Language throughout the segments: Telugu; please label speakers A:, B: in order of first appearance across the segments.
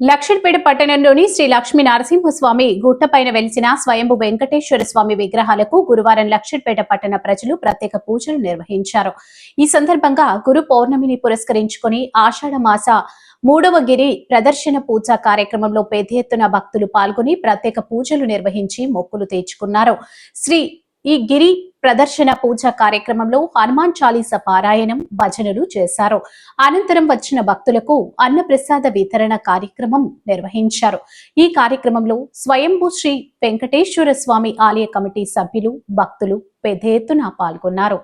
A: లక్షణపేట పట్టణంలోని శ్రీ లక్ష్మీ నరసింహస్వామి గుట్టపైన వెలిసిన స్వయంభు వెంకటేశ్వర స్వామి విగ్రహాలకు గురువారం లక్షణపేట పట్టణ ప్రజలు ప్రత్యేక పూజలు నిర్వహించారు. ఈ సందర్భంగా గురు పౌర్ణమిని పురస్కరించుకొని ఆషాఢ మాస మూడవ గిరి ప్రదర్శన పూజ కార్యక్రమంలో పెద్ద ఎత్తున భక్తులు పాల్గొని ప్రత్యేక పూజలు నిర్వహించి మొక్కులు తీర్చుకున్నారు. శ్రీ ఈ గిరి ప్రదర్శన పూజ కార్యక్రమంలో హనుమాన్ చాలీస పారాయణం భజనలు చేశారు. అనంతరం వచ్చిన భక్తులకు అన్నప్రసాద వితరణ కార్యక్రమం నిర్వహించారు. ఈ కార్యక్రమంలో స్వయంభూ శ్రీ వెంకటేశ్వర స్వామి ఆలయ కమిటీ సభ్యులు భక్తులు పెద్ద ఎత్తున పాల్గొన్నారు.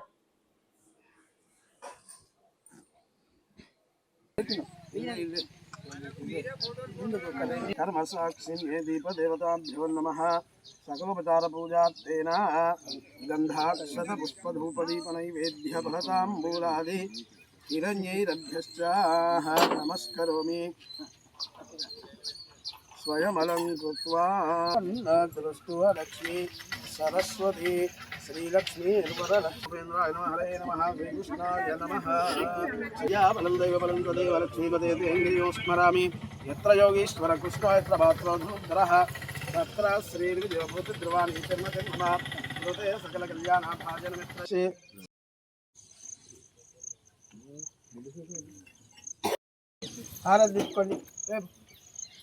B: కర్మసాక్షిం ఏ దీపదేవతాభ్యో నమ సకలోపచార పూజార్థేన గంధాక్షత పుష్పధూపదీపనైవేద్య ఫలతాంబూలాది హిరణ్యైరభ్యశ్చాహ నమస్కరోమి స్వయమలం కృత్వా లక్ష్మీ सरस्वती, श्रीलक्ष्मी निर्वरलक्ष्मेन्द्राय नमः, हरे नमः, श्रीकृष्णाय नमः। या बलन्दैव बलन्तदेव लक्ष्मीपदे देङ्गियो स्मरामि यत्र योगीश्वरकृष्णो यत्र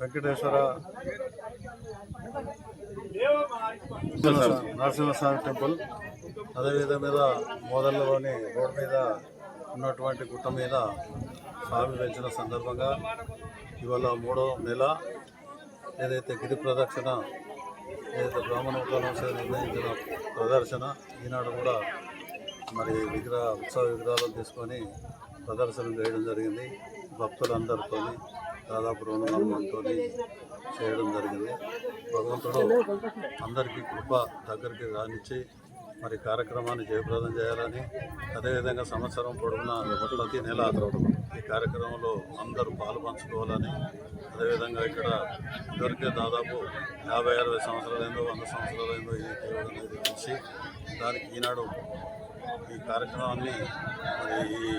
C: వెంకటేశ్వర. నరసింహస్వామి టెంపుల్. అదేవిధం మీద మోదళ్ళలోని రోడ్డు మీద ఉన్నటువంటి గుట్ట మీద స్వామి వెలిచిన సందర్భంగా ఇవాళ మూడో నెల ఏదైతే గిరి ప్రదక్షిణ ఏదైతే బ్రాహ్మణోత్సవం నిర్ణయించిన ప్రదర్శన ఈనాడు కూడా మరి విగ్రహ ఉత్సవ విగ్రహాలు తీసుకొని ప్రదర్శన చేయడం జరిగింది. భక్తులందరితో దాదాపు రెండు వందల మందితో చేయడం జరిగింది. భగవంతుడు అందరికీ కృప దగ్గరికి రానిచ్చి మరి కార్యక్రమాన్ని జయప్రదం చేయాలని అదేవిధంగా సంవత్సరం పొడవునా ప్రతి నెల ఈ కార్యక్రమంలో అందరూ పాలు పంచుకోవాలని అదేవిధంగా ఇక్కడ ఇదివరకే దాదాపు యాభై అరవై సంవత్సరాలైందో వంద సంవత్సరాలైందో ఈ దేవుడు అనేది తెలిసి దానికి ఈనాడు ఈ కార్యక్రమాన్ని మరి ఈ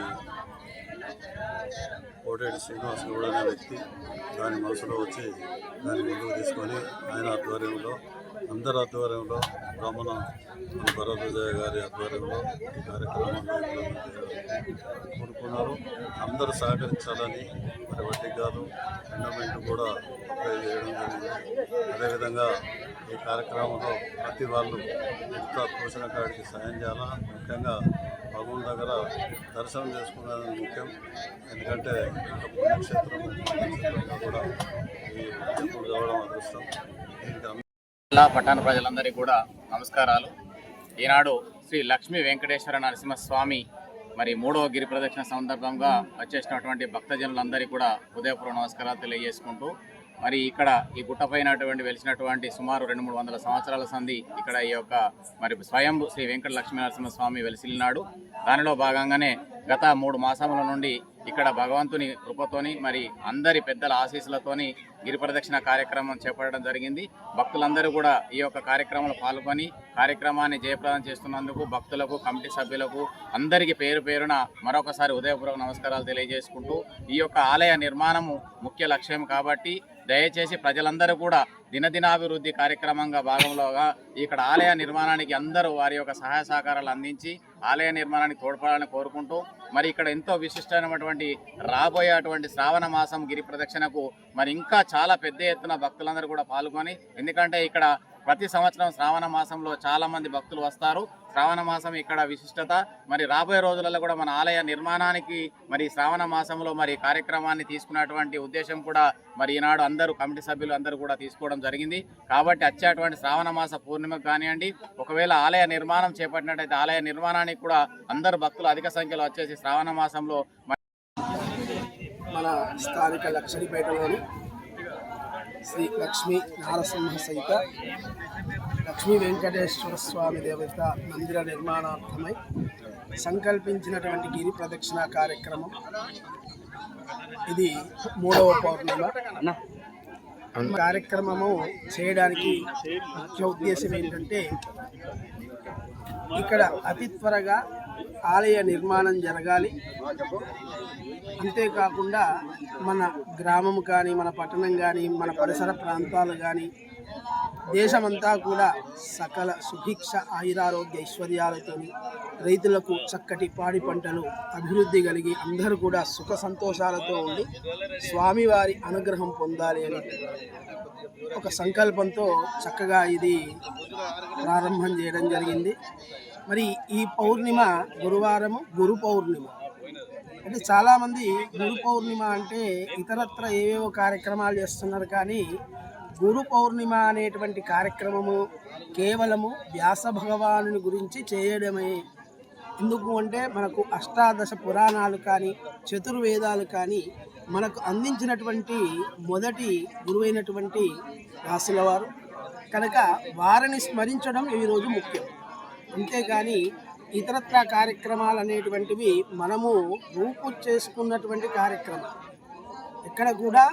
C: కోటేటి శ్రీనివాస్ గౌడ్ అనే వ్యక్తి దాని మనసులో వచ్చి దాన్ని ముందుకు తీసుకొని ఆయన ఆధ్వర్యంలో అందరి ఆధ్వర్యంలో బ్రాహ్మణ భరద్వాజయ్య గారి ఆధ్వర్యంలో ఈ కార్యక్రమాన్ని కోరుకున్నారు అందరూ సహకరించాలని మరి వడ్డీ కాదు ఎండమెంట్ కూడా అప్లై చేయడం జరిగింది. అదేవిధంగా ఈ కార్యక్రమంలో ప్రతి వాళ్ళు ఎంత పోషణ కాడికి సాయం చేయాలా? ముఖ్యంగా భగవాన్ దగ్గర దర్శనం చేసుకునేది ముఖ్యం. ఎందుకంటే పుణ్యక్షేత్రం కూడా ఈ ఎప్పుడు కావడం అదృష్టం.
D: జిల్లా పట్టణ ప్రజలందరికీ కూడా నమస్కారాలు. ఈనాడు శ్రీ లక్ష్మీ వెంకటేశ్వర నరసింహస్వామి మరి మూడవ గిరి ప్రదక్షిణ సందర్భంగా వచ్చేసినటువంటి భక్తజనులందరికీ కూడా హృదయపూర్వ నమస్కారాలు తెలియజేసుకుంటూ మరి ఇక్కడ ఈ గుట్టపైనటువంటి వెలిసినటువంటి సుమారు రెండు మూడు వందల సంవత్సరాల సంధి ఇక్కడ ఈ యొక్క మరి స్వయం శ్రీ వెంకట లక్ష్మీ నరసింహస్వామి వెలిసిల్లినాడు దానిలో భాగంగానే గత మూడు మాసముల నుండి ఇక్కడ భగవంతుని కృపతోని మరి అందరి పెద్దల ఆశీస్సులతోని గిరి ప్రదక్షిణ కార్యక్రమం చేపట్టడం జరిగింది. భక్తులందరూ కూడా ఈ యొక్క కార్యక్రమంలో పాల్గొని కార్యక్రమాన్ని జయప్రదం చేస్తున్నందుకు భక్తులకు కమిటీ సభ్యులకు అందరికీ పేరు పేరున మరొకసారి ఉదయపూర్వక నమస్కారాలు తెలియజేసుకుంటూ ఈ యొక్క ఆలయ నిర్మాణము ముఖ్య లక్ష్యం కాబట్టి దయచేసి ప్రజలందరూ కూడా దినదినాభివృద్ధి కార్యక్రమంగా భాగంలోగా ఇక్కడ ఆలయ నిర్మాణానికి అందరూ వారి యొక్క సహాయ సహకారాలు అందించి ఆలయ నిర్మాణానికి తోడ్పడాలని కోరుకుంటూ మరి ఇక్కడ ఎంతో విశిష్టమైనటువంటి రాబోయేటువంటి శ్రావణ మాసం గిరి ప్రదక్షిణకు మరి ఇంకా చాలా పెద్ద ఎత్తున భక్తులందరూ కూడా పాల్గొని ఎందుకంటే ఇక్కడ ప్రతి సంవత్సరం శ్రావణ మాసంలో చాలా మంది భక్తులు వస్తారు. శ్రావణ మాసం ఇక్కడ విశిష్టత. మరి రాబోయే రోజులలో కూడా మన ఆలయ నిర్మాణానికి మరి శ్రావణ మాసంలో మరి కార్యక్రమాన్ని తీసుకున్నటువంటి ఉద్దేశం కూడా మరి ఈనాడు అందరూ కమిటీ సభ్యులు అందరూ కూడా తీసుకోవడం జరిగింది. కాబట్టి వచ్చేటువంటి శ్రావణ మాస పూర్ణిమకు కానివ్వండి ఒకవేళ ఆలయ నిర్మాణం చేపట్టినట్టయితే ఆలయ నిర్మాణానికి కూడా అందరు భక్తులు అధిక సంఖ్యలో వచ్చేసి శ్రావణ మాసంలో
B: మన స్థానిక లక్షడిపేటలోని శ్రీ లక్ష్మీ నారసింహ సహిత లక్ష్మీ వెంకటేశ్వర స్వామి దేవత మందిర నిర్మాణార్థమై సంకల్పించినటువంటి గిరి ప్రదక్షిణ కార్యక్రమం. ఇది మూడవ పౌర్ణిమ. కార్యక్రమము చేయడానికి ముఖ్య ఉద్దేశం ఏంటంటే ఇక్కడ అతి త్వరగా ఆలయ నిర్మాణం జరగాలి. అంతేకాకుండా మన గ్రామం కానీ మన పట్టణం కానీ మన పరిసర ప్రాంతాలు కానీ దేశమంతా కూడా సకల సుభిక్ష ఆయురారోగ్య ఐశ్వర్యాలతో రైతులకు చక్కటి పాడి పంటలు అభివృద్ధి కలిగి అందరూ కూడా సుఖ సంతోషాలతో ఉండి స్వామివారి అనుగ్రహం పొందాలి అని ఒక సంకల్పంతో చక్కగా ఇది ప్రారంభం చేయడం జరిగింది. మరి ఈ పౌర్ణిమ గురువారము గురు పౌర్ణిమ. అంటే చాలామంది గురు పౌర్ణిమ అంటే ఇతరత్ర ఏవేవో కార్యక్రమాలు చేస్తున్నారు కానీ గురు పౌర్ణిమ అనేటువంటి కార్యక్రమము కేవలము వ్యాస భగవానుని గురించి చేయడమే. ఎందుకు అంటే మనకు అష్టాదశ పురాణాలు కానీ చతుర్వేదాలు కానీ మనకు అందించినటువంటి మొదటి గురువైనటువంటి వ్యాసుల వారు కనుక వారిని స్మరించడం ఈరోజు ముఖ్యం. అంతేగాని ఇతరత్ర కార్యక్రమాలు అనేటువంటివి మనము రూపు చేసుకున్నటువంటి కార్యక్రమం ఎక్కడ కూడా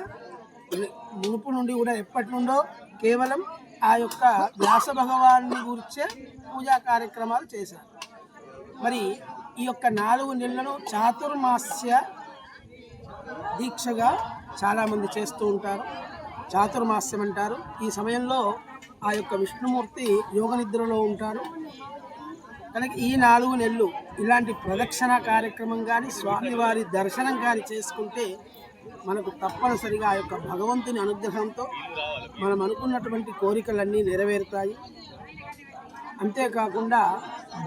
B: మునుపు నుండి కూడా ఎప్పటి నుండో కేవలం ఆ యొక్క వ్యాస భగవాన్ని గురించే పూజా కార్యక్రమాలు చేశారు. మరి ఈ యొక్క నాలుగు నెలలను చాతుర్మాస్య దీక్షగా చాలామంది చేస్తూ ఉంటారు. చాతుర్మాస్యం అంటారు. ఈ సమయంలో ఆ యొక్క విష్ణుమూర్తి యోగ నిద్రలో ఉంటారు. కనుక ఈ నాలుగు నెలలు ఇలాంటి ప్రదక్షిణ కార్యక్రమం కానీ స్వామివారి దర్శనం కానీ చేసుకుంటే మనకు తప్పనిసరిగా ఆ యొక్క భగవంతుని అనుగ్రహంతో మనం అనుకున్నటువంటి కోరికలన్నీ నెరవేరుతాయి. అంతేకాకుండా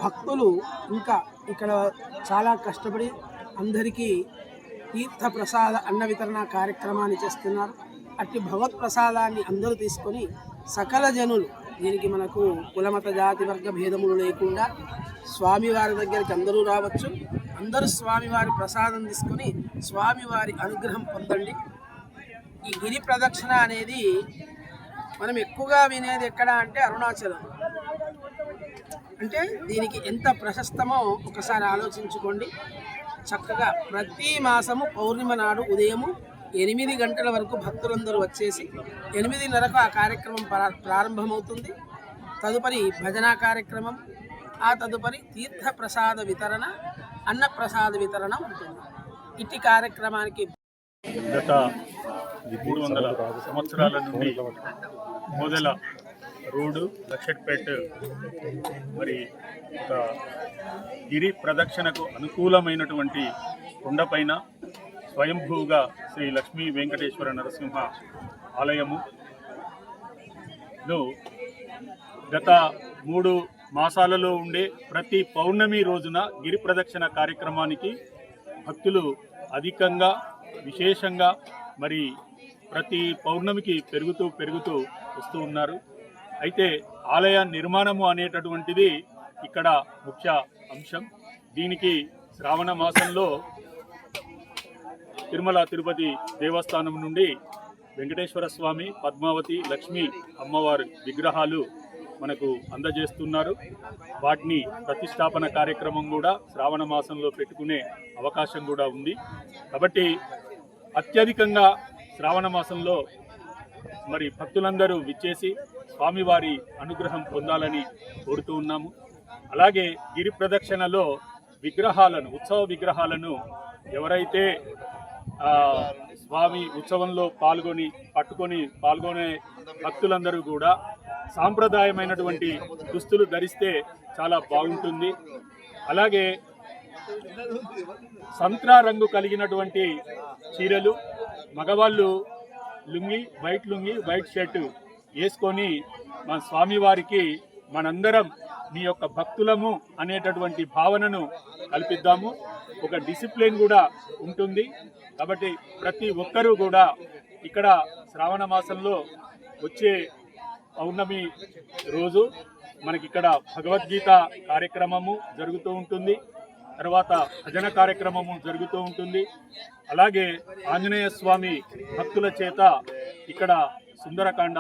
B: భక్తులు ఇంకా ఇక్కడ చాలా కష్టపడి అందరికీ తీర్థ ప్రసాద అన్న వితరణ కార్యక్రమాన్ని చేస్తున్నారు. అట్టి భగవత్ ప్రసాదాన్ని అందరూ తీసుకొని సకల జనులు దీనికి మనకు కులమత జాతి వర్గ భేదములు లేకుండా స్వామివారి దగ్గరికి అందరూ రావచ్చు. అందరూ స్వామివారి ప్రసాదం తీసుకొని స్వామివారి అనుగ్రహం పొందండి. ఈ గిరి ప్రదక్షిణ అనేది మనం ఎక్కువగా వినేది ఎక్కడ అంటే అరుణాచలం. అంటే దీనికి ఎంత ప్రశస్తమో ఒకసారి ఆలోచించుకోండి. చక్కగా ప్రతి మాసము పౌర్ణిమ నాడు ఉదయము ఎనిమిది గంటల వరకు భక్తులందరూ వచ్చేసి ఎనిమిదిన్నరకు ఆ కార్యక్రమం ప్రారంభమవుతుంది. తదుపరి భజనా కార్యక్రమం ఆ తదుపరి తీర్థ ప్రసాద వితరణ అన్నప్రసాద వితరణ ఉంటుంది. ఇట్టి కార్యక్రమానికి
E: గత మూడు వందల సంవత్సరాల నుండి మొదల రోడ్డు లక్షట్పేట మరి ఒక గిరి ప్రదక్షిణకు అనుకూలమైనటువంటి కొండపైన స్వయంభూగా శ్రీ లక్ష్మీ వెంకటేశ్వర నరసింహ ఆలయములో గత మూడు మాసాలలో ఉండే ప్రతి పౌర్ణమి రోజున గిరి ప్రదక్షిణ కార్యక్రమానికి భక్తులు అధికంగా విశేషంగా మరి ప్రతి పౌర్ణమికి పెరుగుతూ పెరుగుతూ వస్తూ ఉన్నారు. అయితే ఆలయ నిర్మాణము అనేటటువంటిది ఇక్కడ ముఖ్య అంశం. దీనికి శ్రావణ మాసంలో తిరుమల తిరుపతి దేవస్థానం నుండి వెంకటేశ్వర స్వామి పద్మావతి లక్ష్మి అమ్మవారి విగ్రహాలు మనకు అందజేస్తున్నారు. వాటిని ప్రతిష్టాపన కార్యక్రమం కూడా శ్రావణ మాసంలో పెట్టుకునే అవకాశం కూడా ఉంది. కాబట్టి అత్యధికంగా శ్రావణ మాసంలో మరి భక్తులందరూ విచ్చేసి స్వామివారి అనుగ్రహం పొందాలని కోరుతూ ఉన్నాము. అలాగే గిరి ప్రదక్షిణలో విగ్రహాలను ఉత్సవ విగ్రహాలను ఎవరైతే స్వామి ఉత్సవంలో పాల్గొని పట్టుకొని పాల్గొనే భక్తులందరూ కూడా సాంప్రదాయమైనటువంటి దుస్తులు ధరిస్తే చాలా బాగుంటుంది. అలాగే సంత్రా రంగు కలిగినటువంటి చీరలు మగవాళ్ళు lungi white lungi white shirt వేసుకొని మన స్వామివారికి మనందరం మీ యొక్క భక్తులము అనేటటువంటి భావనను కల్పిద్దాము. ఒక డిసిప్లిన్ కూడా ఉంటుంది. కాబట్టి ప్రతి ఒక్కరూ కూడా ఇక్కడ శ్రావణ మాసంలో వచ్చే పౌర్ణమి రోజు మనకి ఇక్కడ భగవద్గీత కార్యక్రమము జరుగుతూ ఉంటుంది. తర్వాత భజన కార్యక్రమము జరుగుతూ ఉంటుంది. అలాగే ఆంజనేయ స్వామి భక్తుల చేత ఇక్కడ సుందరకాండ